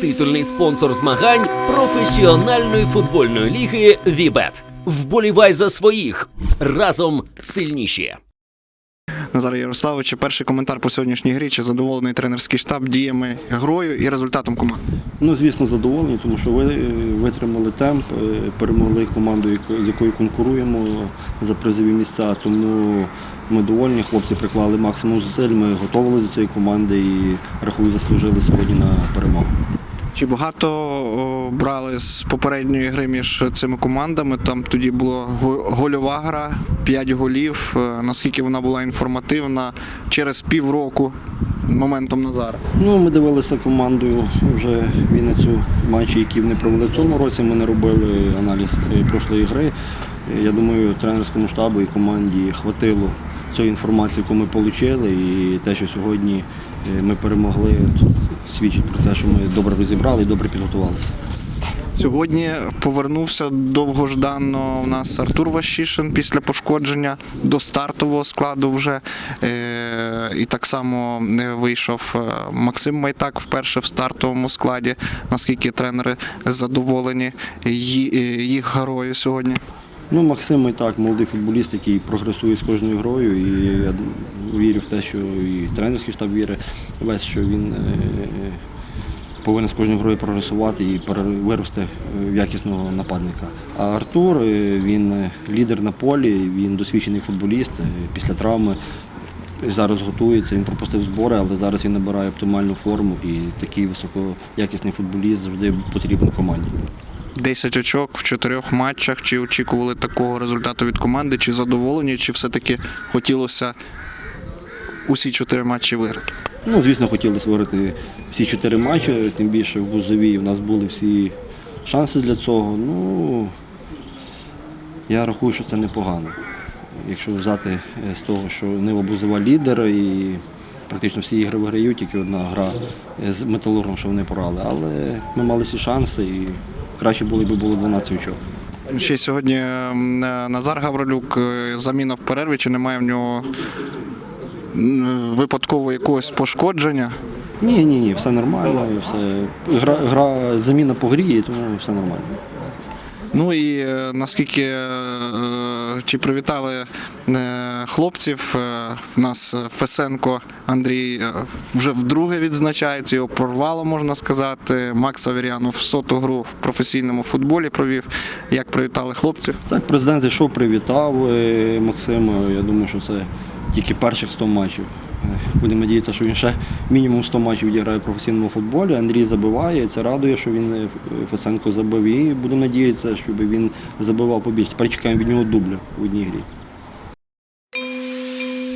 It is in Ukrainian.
Титульний спонсор змагань професіональної футбольної ліги Вібет. Вболівай за своїх разом сильніші. Назар Ярославович, перший коментар по сьогоднішній грі. Чи задоволений тренерський штаб діями грою і результатом команди? Ну, звісно, задоволені, тому що ви витримали темп, е, перемогли команду, яко- з якою конкуруємо за призові місця. Тому ми довольні. Хлопці приклали максимум зусиль. Ми готувалися до цієї команди і рахую, заслужили сьогодні на перемогу. Чи багато брали з попередньої гри між цими командами? Там тоді була гольова гра, 5 голів. Е, Наскільки вона була інформативна через півроку моментом на зараз? Ну, ми дивилися командою вже Вінницю матчі, які вони провели в цьому році. Ми не робили аналіз е, прошлої гри. Е, Я думаю, тренерському штабу і команді хватило цієї інформації, яку ми отримали, і те, що сьогодні ми перемогли, свідчить про те, що ми добре розібрали і добре підготувалися. Сьогодні повернувся довгожданно у нас Артур Ващишин після пошкодження до стартового складу вже. Е, І так само е, вийшов е, Максим Майтак вперше в стартовому складі. Наскільки тренери задоволені їх грою сьогодні? Ну, Максим і так, молодий футболіст, який прогресує з кожною грою. І я вірю в те, що і тренерський штаб вірить весь, що він е, повинен з кожною грою прогресувати і вирости в якісного нападника. А Артур е, він е, лідер на полі, він досвідчений футболіст е, після травми. Зараз готується, він пропустив збори, але зараз він набирає оптимальну форму і такий високоякісний футболіст завжди потрібен команді. 10 очок в чотирьох матчах. Чи очікували такого результату від команди? Чи задоволені, чи все-таки хотілося усі чотири матчі виграти? Ну, звісно, хотілося виграти всі чотири матчі, тим більше в Бузовій в нас були всі шанси для цього. Ну, я рахую, що це непогано. Якщо взяти е, з того, що Нива Бузова лідер і практично всі ігри виграють, тільки одна гра е, з металургом, що вони порали. Але ми мали всі шанси і краще було б було 12 очок. Ще сьогодні Назар Гаврилюк е, заміна в перерві, чи немає в нього випадково якогось пошкодження? Ні, ні, ні, все нормально, все. Гра, гра заміна по грі, тому все нормально. Ну і е, наскільки е, чи привітали е, хлопців? Е, В нас е, Фесенко Андрій е, вже вдруге відзначається, його прорвало, можна сказати. Макс Аверянов соту гру в професійному футболі провів. Як привітали хлопців? Так, президент зайшов, привітав е, Максима. Я думаю, що це тільки перших 100 матчів. Е, Будемо надіятися, що він ще мінімум 100 матчів відіграє в професійному футболі. Андрій забиває. Це радує, що він Фесенко забив. І будемо надіятися, щоб він забивав побільше. Тепер чекаємо від нього дубля в одній грі.